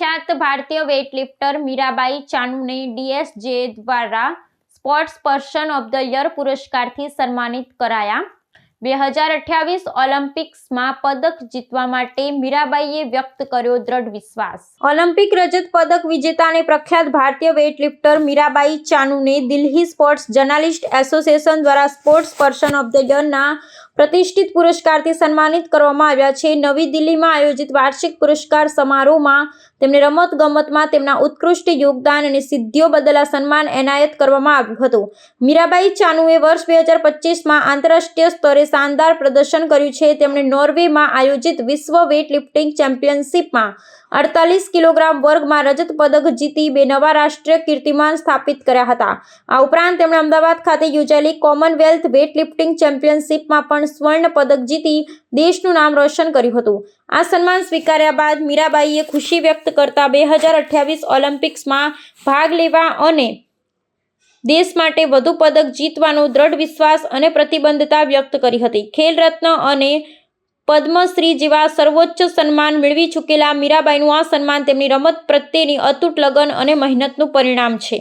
પ્રખ્યાત ભારતીય વેઇટલિફ્ટર મીરાબાઈ ચાનુને ડીએસજે દ્વારા sports person of the year પુરસ્કારથી સન્માનિત કરાયા. બે હજાર અઠ્યાવીસ ઓલિમ્પિક્સમાં પદક જીતવા માટે મીરાબાઈએ વ્યક્ત કર્યો દ્રઢ વિશ્વાસ. ઓલિમ્પિક રજત પદક વિજેતા અને પ્રખ્યાત ભારતીય વેઇટલિફ્ટર મીરાબાઈ ચાનુને દિલ્હી સ્પોર્ટ્સ જર્નાલિસ્ટ એસોસિએશન દ્વારા સ્પોર્ટ્સ પર્સન ઓફ ધ યરના પ્રતિષ્ઠિત પુરસ્કારથી સન્માનિત કરવામાં આવ્યા છે. નવી દિલ્હીમાં આયોજિત વાર્ષિક પુરસ્કાર સમારોહમાં તેમને રમત ગમતમાં તેમના ઉત્કૃષ્ટ યોગદાન અને સિદ્ધિઓ બદલ આ સન્માન એનાયત કરવામાં આવ્યું હતું. મીરાબાઈ ચાનુએ વર્ષ બે હજાર પચીસમાં આંતરરાષ્ટ્રીય સ્તરે શાનદાર પ્રદર્શન કર્યું છે. તેમણે નોર્વેમાં આયોજિત વિશ્વ વેઇટ લિફ્ટિંગ ચેમ્પિયનશિપમાં અડતાલીસ કિલોગ્રામ વર્ગમાં રજત પદક જીતી બે નવા રાષ્ટ્રીય કીર્તિમાન સ્થાપિત કર્યા હતા. આ ઉપરાંત તેમણે અમદાવાદ ખાતે યોજાયેલી કોમનવેલ્થ વેઇટ લિફ્ટિંગ ચેમ્પિયનશિપમાં પણ સ્વર્ણ પદક જીતી દેશનું નામ રોશન કર્યું હતું. આ સન્માન સ્વીકાર્યા બાદ મીરાબાઈએ ખુશી વ્યક્ત કરતા બે હજાર અઠ્યાવીસ ઓલિમ્પિક્સમાં ભાગ લેવા અને દેશ માટે વધુ પદક જીતવાનો દ્રઢ વિશ્વાસ અને પ્રતિબદ્ધતા વ્યક્ત કરી હતી. ખેલ રત્ન અને પદ્મશ્રી જેવા સર્વોચ્ચ સન્માન મેળવી ચૂકેલા મીરાબાઈનું આ સન્માન તેમની રમત પ્રત્યેની અતૂટ લગન અને મહેનતનું પરિણામ છે.